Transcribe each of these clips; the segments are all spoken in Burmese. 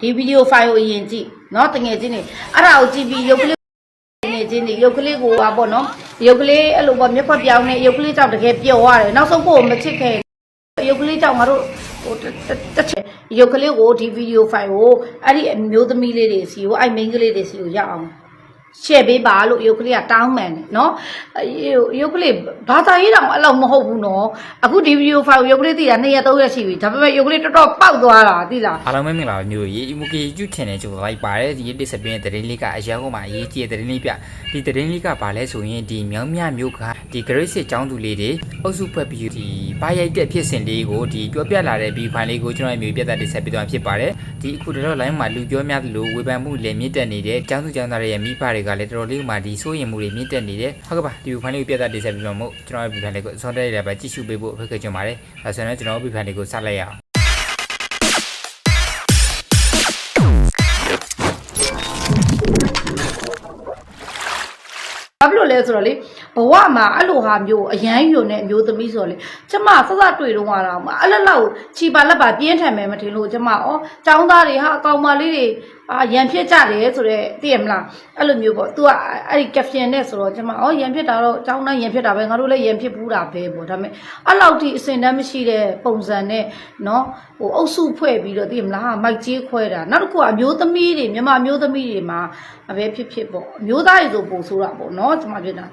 ဒီဗီဒီယိုဖိုင်ကိုအရင်ကြည့်နော်တငယ်ချင်းတွေအဲ့ဒါကိုကြည့်ပြီးရုပ်ကလေးနေချင်းဒီရုပ်ကလေးကိုပါပေါ့နော်ရုပ်ကလေးအဲ့လိုပေါ့မျက်ခွက်ပြောင်းနေရုပ်ကလေးကြောင့်တကယ်ပျော်ရတယ်နောက်ဆုံးကိုမချစ်ခဲ့ရုပ်ကလေးကြောင့်ငါတို့ဟိုတက်ချက်ရုပ်ကလေးကိုဒီဗီဒီယိုဖိုင်ကိုအဲ့ဒီမျိုးသမီးလေးတွေစီကိုအဲ့ main ကလေးတွေစီကိုရအောင် ရှယ်ပေးပါလို့ရုပ်ကလေးကတောင်းမှန်တယ်နော်အဲရုပ်ကလေးဘာသာရေးတောင်အဲ့လောက်မဟုတ်ဘူးနော်အခုဒီဗီဒီယိုဖိုင်ကိုရုပ်ကလေးသိတာ2ရက်3ရက်ရှိပြီဒါပေမဲ့ရုပ်ကလေးတော်တော်ပေါက်သွားတာသိလားအားလုံးပဲမင်္ဂလာပါမျိုးရေ emoji YouTube channel ကျိုးလိုက်ပါတယ်ဒီတစ်စပင်းသတင်းလေးကအရောက်မှာအရေးကြီးတဲ့သတင်းလေးပြဒီသတင်းလေးကဘာလဲဆိုရင်ဒီမြောင်းမြမျိုးကဒီ grade 6ကျောင်းသူလေးတွေအုပ်စုဖွဲ့ပြီးဒီပါရိုက်တဲ့ဖြစ်စဉ်လေးကိုဒီပြောပြလာတဲ့ view file လေးကိုကျွန်တော်အမျိုးပြတ်သက်တင်ဆက်ပေးသွားဖြစ်ပါတယ်ဒီအခုတော့ line မှာလူပြောများသလိုဝေဖန်မှုလည်းမြင့်တက်နေတဲ့ကျောင်းသူကျောင်းသားတွေရဲ့မိဘတွေကလည်းတော်တော်လေးမှဒီစိုးရင်မှုတွေမြင့်တက်နေတယ်ဟုတ်ကဲ့ပါဒီ view file လေးကိုပြတ်သက်တင်ဆက်ပေးတော့မို့ကျွန်တော်ရဲ့ view file လေးကိုအစောတက်ရပါကြည့်ရှုပေးဖို့ဖိတ်ခေါ်ကြပါတယ်ဒါဆိုရင်ကျွန်တော် view file လေးကိုစလိုက်ရအောင်ဘာဖြစ်လို့လဲဆိုတော့လေဘဝမှာအဲ့လိုဟာမျိုးအရန်ယွန်တဲ့အမျိုးသမီးဆိုတော့လေကျမစစတွေ့တော့မှာတော့အဲ့လက်လောက်ခြီပါလက်ပါပြင်းထန်မယ်မထင်လို့ကျမဩចောင်းသားတွေဟာအကောင်မလေးတွေ အာရန်ဖြစ်ကြတယ်ဆိုတော့သိရမလားအဲ့လိုမျိုးပေါ့ तू ကအဲ့ဒီ caption နဲ့ဆိုတော့ကျမဩရန်ဖြစ်တာတော့ចောင်းသားရန်ဖြစ်တာပဲငါတို့လည်းရန်ဖြစ်ဘူးတာပဲပေါ့ဒါပေမဲ့အဲ့လောက်ထိအစင်တမ်းမရှိတဲ့ပုံစံနဲ့เนาะဟိုအုပ်စုဖွဲ့ပြီးတော့သိရမလားမိုက်ကြီးခွဲတာနောက်တစ်ခုကအမျိုးသမီးတွေမြန်မာမျိုးသမီးတွေမှာအပဲဖြစ်ဖြစ်ပေါ့အမျိုးသားတွေဆိုပို့ဆိုတာပေါ့เนาะကျမပြောတာ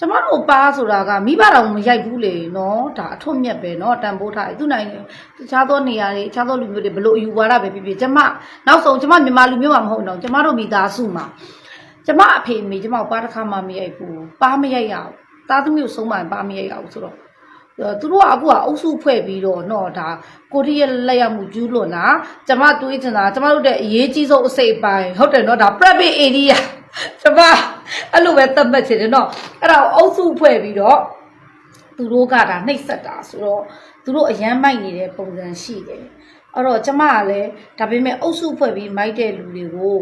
ကျမတို့ပါဆိုတာကမိဘတော်မရိုက်ဘူးလေနော်ဒါအထွတ်မြတ်ပဲနော်တန်ဖိုးထားတယ်သူနိုင်တခြားသောနေရာတွေတခြားသောလူမျိုးတွေဘလို့အယူဝါဒပဲဖြစ်ဖြစ်ကျမနောက်ဆုံးကျမမြန်မာလူမျိုးမှမဟုတ်တော့ကျမတို့မိသားစုမှာကျမအဖေအမေကျမကိုပါတစ်ခါမှမရိုက်ဘူးပါမရိုက်ရဘူးသားသမီးကိုဆုံးမပါမရိုက်ရဘူးဆိုတော့အဲသူတို့ကအခုကအုပ်စုဖွဲ့ပြီးတော့နော်ဒါကိုရီးယားလက်ရမှုကျူးလွန်တာကျမတွေးချင်တာကျမတို့တဲ့အရေးကြီးဆုံးအစိတ်အပိုင်းဟုတ်တယ်နော်ဒါ private area ကျမအဲ့လိုပဲသတ်မှတ်ချင်တယ်နော်အဲ့ဒါကိုအုပ်စုဖွဲ့ပြီးတော့သူတို့ကဒါနှိပ်စက်တာဆိုတော့သူတို့အရန်မိုက်နေတဲ့ပုံစံရှိတယ်အဲ့တော့ကျမကလည်းဒါပေမဲ့အုပ်စုဖွဲ့ပြီးမိုက်တဲ့လူတွေကို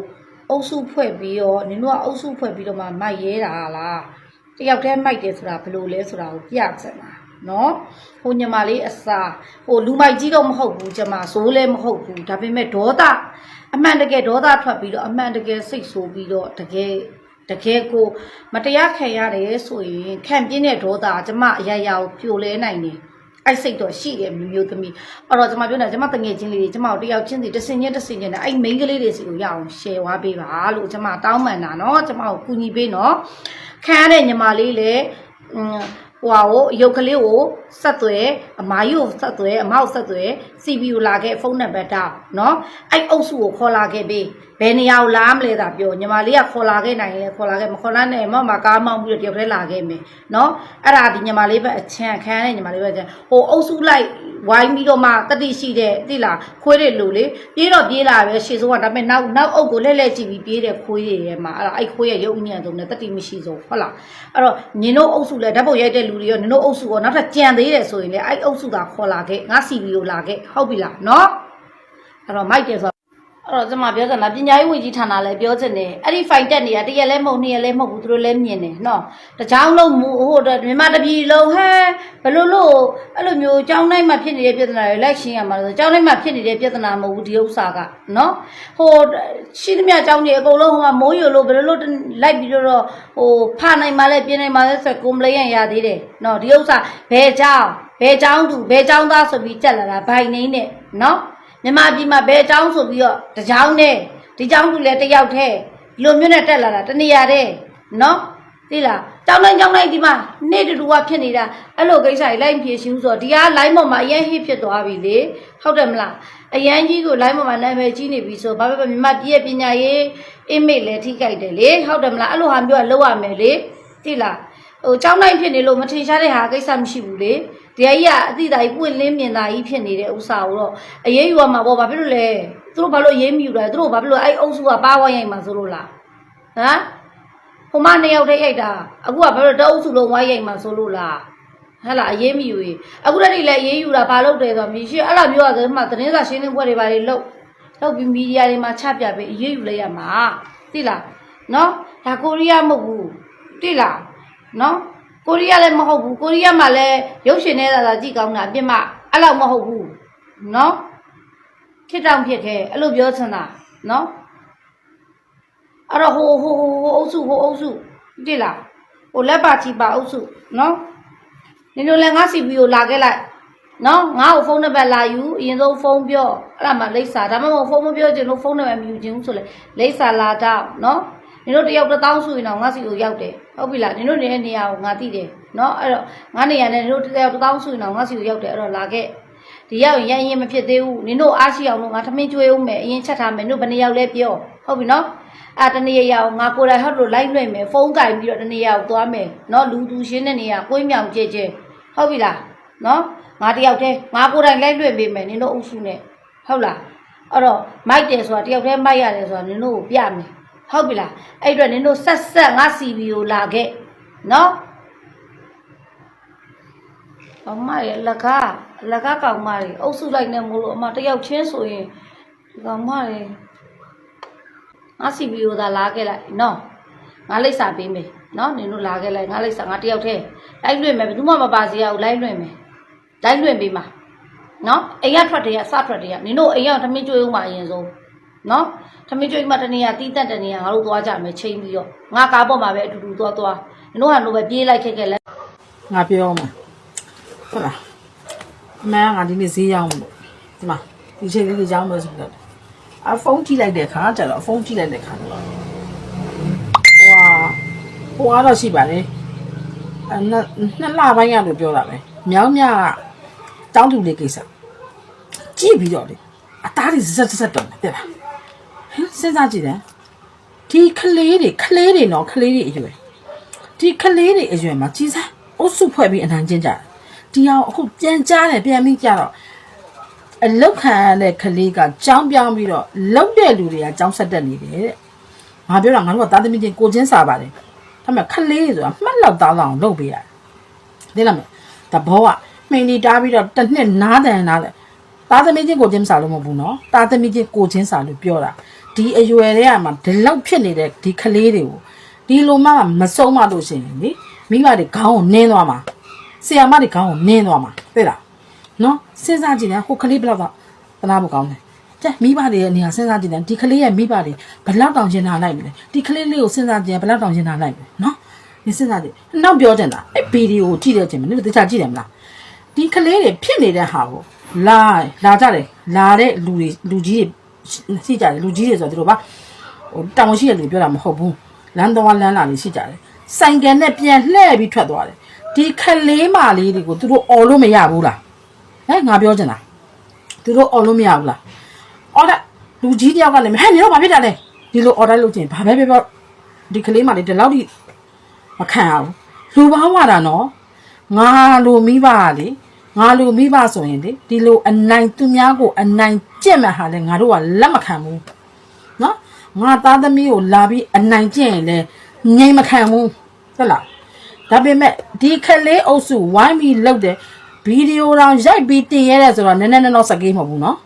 အုပ်စုဖွဲ့ပြီးတော့နင်တို့ကအုပ်စုဖွဲ့ပြီးတော့မှမိုက်ရဲတာလားတယောက်တည်းမိုက်တယ်ဆိုတာဘယ်လိုလဲဆိုတာကိုပြချင်တာ နော်ဟိုညီမလေးအစာဟိုလူမိုက်ကြီးတော့မဟုတ်ဘူးညီမဆိုးလည်းမဟုတ်ဘူးဒါပေမဲ့ဒေါသအမှန်တကယ်ဒေါသထွက်ပြီးတော့အမှန်တကယ်စိတ်ဆိုးပြီးတော့တကယ်တကယ်ကိုမတရားခံရတယ်ဆိုရင်ခံပြင်းတဲ့ဒေါသကျမအရရာကိုပြိုလဲနိုင်တယ်အဲ့စိတ်တော့ရှိတယ်မျိုးမျိုးသမီးအဲ့တော့ကျမပြောနေတာကျမတငယ်ချင်းလေးတွေကျမတို့တယောက်ချင်းစီတဆင်ချင်းတဆင်ချင်းနဲ့အဲ့မိန်းကလေးတွေစီကိုရအောင် share ဝါပေးပါလို့ကျမတောင်းပန်တာနော်ကျမကိုကူညီပေးနော်ခံရတဲ့ညီမလေးလည်း ဟိုဟာကိုရုပ်ကလေးကိုဆက်သွဲအမကြီးကိုဆက်သွဲအမကိုဆက်သွဲ CPU လာခဲ့ဖုန်းနံပါတ်တောက်เนาะအဲ့အုပ်စုကိုခေါ်လာခဲ့ပေး ဘယ်နေရာကိုလာမလဲတာပြောညီမလေးကခေါ်လာခဲ့နိုင်လဲခေါ်လာခဲ့မခေါ်လာနိုင်မမကားမောင်းပြီးတော့တယောက်တည်းလာခဲ့မယ်နော်အဲ့ဒါဒီညီမလေးပဲအချံခံရတဲ့ညီမလေးပဲချံဟိုအုပ်စုလိုက်ဝိုင်းပြီးတော့မှတတိရှိတဲ့တိလာခွေးတွေလူလေးပြေးတော့ပြေးလာပဲရှေ့ဆုံးကဒါပေမဲ့နောက်နောက်အုပ်ကိုလှည့်လှည့်ကြည့်ပြီးပြေးတဲ့ခွေးတွေထဲမှာအဲ့ဒါအဲ့ခွေးရဲ့ရုပ်အညံ့ဆုံးနဲ့တတိမရှိဆုံးဟုတ်လားအဲ့တော့နင်တို့အုပ်စုလဲဓာတ်ပုံရိုက်တဲ့လူတွေရောနင်တို့အုပ်စုရောနောက်ထပ်ကြံသေးတယ်ဆိုရင်လေအဲ့အုပ်စုကခေါ်လာခဲ့ငါစီဗီကိုလာခဲ့ဟုတ်ပြီလားနော်အဲ့တော့မိုက်တယ်ဆို အဲ့တော့ကျွန်မပြောစမ်းတာပညာရေးဝန်ကြီးဌာနလည်းပြောချင်တယ်အဲ့ဒီ fight တက်နေတာတရက်လဲမဟုတ်နှစ်ရက်လဲမဟုတ်ဘူးသူတို့လည်းမြင်တယ်နော်တကြောင်လုံးမူဟိုမြန်မာတပြည်လုံးဟဲဘယ်လိုလို့အဲ့လိုမျိုးကြောင်းတိုင်းမှာဖြစ်နေတဲ့ပြဿနာတွေလိုက်ရှင်းရမှာလို့ကြောင်းတိုင်းမှာဖြစ်နေတဲ့ပြဿနာမဟုတ်ဘူးဒီဥစ္စာကနော်ဟိုရှိသမျှကြောင်းတွေအကုန်လုံးဟိုကမိုးရွလို့ဘယ်လိုလို့လိုက်ပြီးတော့ဟိုဖနိုင်မှလဲပြင်းနိုင်မှလဲဆိုကွန်ပလိန်ရသေးတယ်နော်ဒီဥစ္စာဘယ်ကြောင်းဘယ်ကြောင်းသူဘယ်ကြောင်းသားဆိုပြီးကြက်လာတာဘိုင်နေနဲ့နော် မြန်မာပြည်မှာဘယ်အကြောင်းဆိုပြီးတော့တကြောင်နဲ့ဒီကြောင်သူလည်းတစ်ယောက်တည်းဒီလိုမျိုးနဲ့တက်လာတာတနေရာတည်းနော်သိလားကြောင်တိုင်းကြောင်တိုင်းဒီမှာနေ့တူတူကဖြစ်နေတာအဲ့လိုကိစ္စတွေလိုက်မဖြေရှင်းဘူးဆိုတော့ဒီက line ပေါ်မှာအရင်ဟစ်ဖြစ်သွားပြီလေဟုတ်တယ်မလားအရန်ကြီးကို line ပေါ်မှာနာမည်ကြီးနေပြီဆိုဘာပဲပဲမြန်မာပြည်ရဲ့ပညာရေး image လည်းထိခိုက်တယ်လေဟုတ်တယ်မလားအဲ့လိုဟာမျိုးကလောက်ရမယ်လေသိလားဟိုကြောင်တိုင်းဖြစ်နေလို့မထင်ရှားတဲ့ဟာကိစ္စမရှိဘူးလေ ဒီအကြီးကအတိအသားကြီးပွင့်လင်းမြင်သာကြီးဖြစ်နေတဲ့ဥစ္စာကိုတော့အရေးယူရမှာပေါ့ဘာဖြစ်လို့လဲသူတို့ဘာလို့အရေးမယူတာလဲသူတို့ဘာဖြစ်လို့အဲ့အုပ်စုကပါဝါရိုက်မှာဆိုလို့လားဟမ်ဟိုမနှစ်ယောက်တည်းရိုက်တာအခုကဘာလို့တအုပ်စုလုံးဝိုင်းရိုက်မှာဆိုလို့လားဟဲ့လားအရေးမယူရင်အခုတည်းကလည်းအရေးယူတာဘာလို့တယ်ဆိုတော့မရှိအဲ့လိုမျိုးကဆိုမှသတင်းစာရှင်းလင်းပွဲတွေဘာတွေလုပ်လုပ်ပြီးမီဒီယာတွေမှာချပြပေးအရေးယူလိုက်ရမှာသိလားနော်ဒါကိုရီးယားမဟုတ်ဘူးသိလားနော် ကိုရီးယားလည်းမဟုတ်ဘူးကိုရီးယားမှာလည်းရုပ်ရှင်နေတာသာကြည့်ကောင်းတာအပြစ်မအဲ့လောက်မဟုတ်ဘူးနော်ဖြစ်တောင်ဖြစ်ခဲ့အဲ့လိုပြောချင်တာနော်အဲ့တော့ဟိုဟိုဟိုဟိုအုပ်စုဟိုအုပ်စုတိလားဟိုလက်ပါချီပါအုပ်စုနော်နင်တို့လည်းငါစီဗီကိုလာခဲ့လိုက်နော်ငါ့ကိုဖုန်းနံပါတ်လာယူအရင်ဆုံးဖုန်းပြောအဲ့ဒါမှလိပ်စာဒါမှမဟုတ်ဖုန်းမပြောချင်လို့ဖုန်းနံပါတ်မယူချင်ဘူးဆိုလေလိပ်စာလာတော့နော် နင်တို့တယောက်တစ်သောင်းဆိုရင်တော့ငါစီကိုရောက်တယ်ဟုတ်ပြီလားနင်တို့နေတဲ့နေရာကိုငါသိတယ်နော်အဲ့တော့ငါနေရာနဲ့နင်တို့တယောက်တစ်သောင်းဆိုရင်တော့ငါစီကိုရောက်တယ်အဲ့တော့လာခဲ့ဒီရောက်ရင်ရရင်မဖြစ်သေးဘူးနင်တို့အားရှိအောင်လို့ငါထမင်းကျွေးဦးမယ်အရင်ချက်ထားမယ်နင်တို့ဘယ်နှစ်ယောက်လဲပြောဟုတ်ပြီနော်အဲ့တနေ့ရောက်ငါကိုယ်တိုင်ဟောက်လို့လိုက်လွှင့်မယ်ဖုန်းကင်ပြီးတော့တနေ့ရောက်သွားမယ်နော်လူသူရှင်းတဲ့နေရာကိုင်းမြောင်ကြဲကြဲဟုတ်ပြီလားနော်ငါတယောက်တည်းငါကိုယ်တိုင်လိုက်လွှင့်ပေးမယ်နင်တို့အုပ်စုနဲ့ဟုတ်လားအဲ့တော့မိုက်တယ်ဆိုတာတယောက်တည်းမိုက်ရတယ်ဆိုတာနင်တို့ကိုပြမယ် ဟုတ်ပြီလားအဲ့အတွက်နင်တို့ဆက်ဆက်ငါ CV ကိုလာခဲ့နော်အမရဲ့လက်ကားလက်ကားကောင်မတွေအုပ်စုလိုက်နေမို့လို့အမတယောက်ချင်းဆိုရင်ဒီကောင်မတွေငါ CV ကိုသာလာခဲ့လိုက်နော်ငါလိပ်စာပေးမယ်နော်နင်တို့လာခဲ့လိုက်ငါလိပ်စာငါတယောက်တည်းလိုက်လွှင့်မယ်ဘယ်သူမှမပါစေရဘူးလိုက်လွှင့်မယ်လိုက်လွှင့်ပေးမှာနော်အိမ်ကထွက်တယ်ကစထွက်တယ်ကနင်တို့အိမ်ကထမင်းကျွေးဦးမှာအရင်ဆုံး နော်ထမင်းကျွေးမှတနေရတီးတက်တနေရငါတို့သွားကြမယ်ချိန်ပြီးတော့ငါကားပေါ်မှာပဲအတူတူသွားသွားနင်တို့ဟာတို့ပဲပြေးလိုက်ခဲ့ခဲ့လဲငါပြောမှာဟုတ်လားအမေကငါဒီနေ့ဈေးရောက်မှာဒီမှာဒီချိန်လေးကြောင်းလို့ဆိုပြီးတော့အဖုန်းကြည့်လိုက်တဲ့ခါကျတော့အဖုန်းကြည့်လိုက်တဲ့ခါတော့ဟွာဟိုကတော့ရှိပါလေအနှစ်နှစ်လပိုင်းရလို့ပြောတာပဲမြောင်းမြတောင်းတူလေးကိစ္စကြည့်ပြီးတော့လေအသားတွေဇက်ဇက်တော့တယ်လား ဟင်စဉ်းစားကြည့်တယ်ဒီကလေးတွေကလေးတွေနော်ကလေးတွေအရွယ်ဒီကလေးတွေအရွယ်မှာကြီးစားအုပ်စုဖွဲ့ပြီးအနိုင်ကျင့်ကြတယ်ဒီအောင်အခုပြန်ကြားတယ်ပြန်ပြီးကြတော့အလောက်ခံရတဲ့ကလေးကကြောင်းပြောင်းပြီးတော့လောက်တဲ့လူတွေကကြောင်းဆက်တက်နေတယ်တဲ့ငါပြောတာငါတို့ကသားသမီးချင်းကိုချင်းစားပါတယ်ဒါပေမဲ့ကလေးဆိုတာမှတ်လောက်သားလောက်အောင်လုပ်ပေးရတယ်သိလားမတဘောကမှင်ဒီတားပြီးတော့တစ်နှစ်နားတန်နားလဲသားသမီးချင်းကိုချင်းမစားလို့မဟုတ်ဘူးနော်သားသမီးချင်းကိုချင်းစားလို့ပြောတာ ဒီအရွယ်တွေကမှဒီလောက်ဖြစ်နေတဲ့ဒီကလေးတွေကိုဒီလိုမှမဆုံးမလို့ရှိရင်လေမိဘတွေခေါင်းကိုနင်းသွားမှာဆရာမတွေခေါင်းကိုနင်းသွားမှာသိလားနော်စဉ်းစားကြည့်တယ်ဟိုကလေးဘယ်တော့တော့သနာမကောင်းတယ်တဲ့မိဘတွေရဲ့အနေဟာစဉ်းစားကြည့်တယ်ဒီကလေးရဲ့မိဘတွေဘယ်လောက်တောင်ရှင်းထားလိုက်မလဲဒီကလေးလေးကိုစဉ်းစားကြည့်ရင်ဘယ်လောက်တောင်ရှင်းထားလိုက်မလဲနော်ဒီစဉ်းစားကြည့်နောက်ပြောတင်တာအဲ့ဗီဒီယိုကြည့်တဲ့အချိန်မှာနင်တို့တခြားကြည့်တယ်မလားဒီကလေးတွေဖြစ်နေတဲ့ဟာကိုလာလာကြတယ်လာတဲ့လူတွေလူကြီးတွေ ရှိကြတယ်လူကြီးတွေဆိုတော့သူတို့ပါဟိုတောင်ရှိရလူပြောတာမဟုတ်ဘူးလမ်းသွားလမ်းလာနေရှိကြတယ်ဆိုင်ကန်နဲ့ပြန်လှည့်ပြီးထွက်သွားတယ်ဒီခလေးမာလေးတွေကိုသူတို့អော်လို့မရဘူးလားဟဲ့ငါပြောချင်တာသူတို့អော်လို့မရဘူးလားအော်ဒါလူကြီးတယောက်ကလည်းဟဲ့နေတော့ဘာဖြစ်တာလဲဒီလို order လုပ်ချင်ဘာပဲပြောပြောဒီကလေးမလေးဒီလောက်ထိမခံအောင်လူပေါင်းဝတာနော်ငါလိုမိပါလေ ငါလိုမိဘဆိုရင်လေဒီလိုအနိုင်သူများကိုအနိုင်ကျင့်မှဟာလေငါတို့ကလက်မခံဘူးနော်ငါသားသမီးကိုလာပြီးအနိုင်ကျင့်ရင်လည်းငြိမ်မခံဘူးဟုတ်လားဒါပေမဲ့ဒီခလေးအုပ်စုဝိုင်းပြီးလုပ်တယ်ဗီဒီယိုတောင်ရိုက်ပြီးတင်ရဲတယ်ဆိုတော့နည်းနည်းနော်နော်စကေးမဟုတ်ဘူးနော်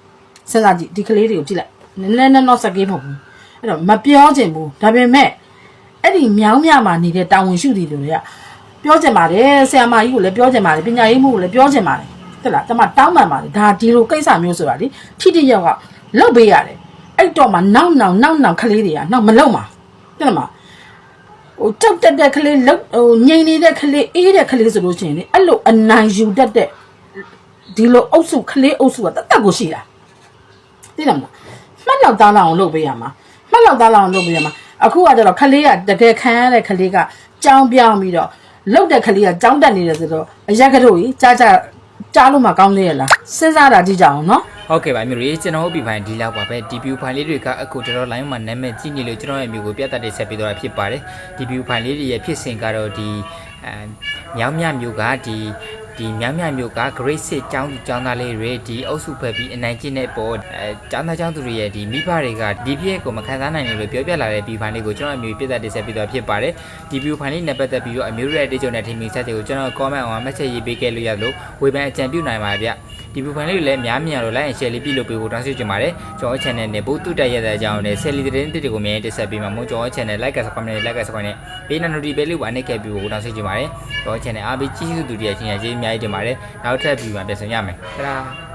စဉ်းစားကြည့်ဒီကလေးတွေကိုကြည့်လိုက်နည်းနည်းနော်နော်စကေးမဟုတ်ဘူးအဲ့တော့မပြောချင်ဘူးဒါပေမဲ့အဲ့ဒီမြောင်းမြမှာနေတဲ့တာဝန်ရှိသူတွေက ပြောချင်ပါတယ်ဆရာမကြီးကိုလည်းပြောချင်ပါတယ်ပညာရေးမှုကိုလည်းပြောချင်ပါတယ်ဟုတ်လားတမတောင်းပန်ပါတယ်ဒါဒီလိုကိစ္စမျိုးဆိုတာလေထိတိယောက်ကလုပ်ပေးရတယ်အဲ့တော့မှနောက်နောက်နောက်နောက်ကလေးတွေကနောက်မလုံမှာတဲ့လားမဟိုကြောက်တက်တဲ့ကလေးလုံဟိုငြိမ်နေတဲ့ကလေးအေးတဲ့ကလေးဆိုလို့ရှိရင်လေအဲ့လိုအနိုင်ယူတတ်တဲ့ဒီလိုအုပ်စုကလေးအုပ်စုကတတ်တတ်ကိုရှိတာသိလားမလားမှတ်လောက်သားလောက်အောင်လုပ်ပေးရမှာမှတ်လောက်သားလောက်အောင်လုပ်ပေးရမှာအခုကကျတော့ကလေးကတကယ်ခံရတဲ့ကလေးကကြောင်းပြောင်းပြီးတော့ လုတ်တဲ့ကလေးကကြောင်းတက်နေတယ်ဆိုတော့အရက်ကတို့ကြီးကြားကြားကြားလို့မှကောင်းလေရလားစဉ်းစားတာကြည့်ကြအောင်နော်ဟုတ်ကဲ့ပါမျိုးရေကျွန်တော်တို့ပြဖိုင်ဒီလောက်ပါပဲဒီ view file လေးတွေကအခုတော်တော် line မှာနာမည်ကြည့်နေလို့ကျွန်တော်ရဲ့မျိုးကိုပြတ်တက်တဲ့ဆက်ပြီးတော့ဖြစ်ပါတယ်ဒီ view file လေးတွေရဲ့ဖြစ်စဉ်ကတော့ဒီအဲမြောင်းမြမျိုးကဒီ ဒီမြောင်းမြမျိုးက grade 6ကျောင်းသူကျောင်းသားလေးတွေဒီအုပ်စုဖွဲ့ပြီးအနိုင်ကျင့်တဲ့ပေါ်အဲကျောင်းသားကျောင်းသူတွေရဲ့ဒီမိဘတွေကဒီပြည့်ကိုမခံစားနိုင်လို့ပြောပြလာတဲ့ view file လေးကိုကျွန်တော်အမျိုးပြတ်တက်တဲ့ဆက်ပြီးတော့ဖြစ်ပါတယ်ဒီ view file လေးနဲ့ပတ်သက်ပြီးတော့အမျိုးရဲ့အတေးကြုံတဲ့ထင်မြင်ချက်တွေကိုကျွန်တော် comment အောင် message ရေးပေးခဲ့လို့ရလို့ဝေဖန်အကြံပြုနိုင်ပါဗျ ဒီ view file လေးကိုလည်းအများမြင်ရလို့ like and share လေးပြုလုပ်ပေးဖို့တောင်းဆိုချင်ပါတယ်ကျွန်တော် channel နဲ့ဘုသူတက်ရတဲ့အကြောင်းနဲ့ sell တဲ့တဲ့တွေကိုမြင်တက်ဆက်ပေးမှာမို့ကျွန်တော် channel like and comment like and comment နဲ့ပေးတဲ့ notification လေးကိုအနေခဲ့ပြီးဖို့တောင်းဆိုချင်ပါတယ်ကျွန်တော် channel အားပေးကြည့်ရှုသူတွေရဲ့ချင်းချင်းအများကြီးတင်ပါတယ်နောက်ထပ် view မှာပြန်ဆောင်ရမယ်ခလား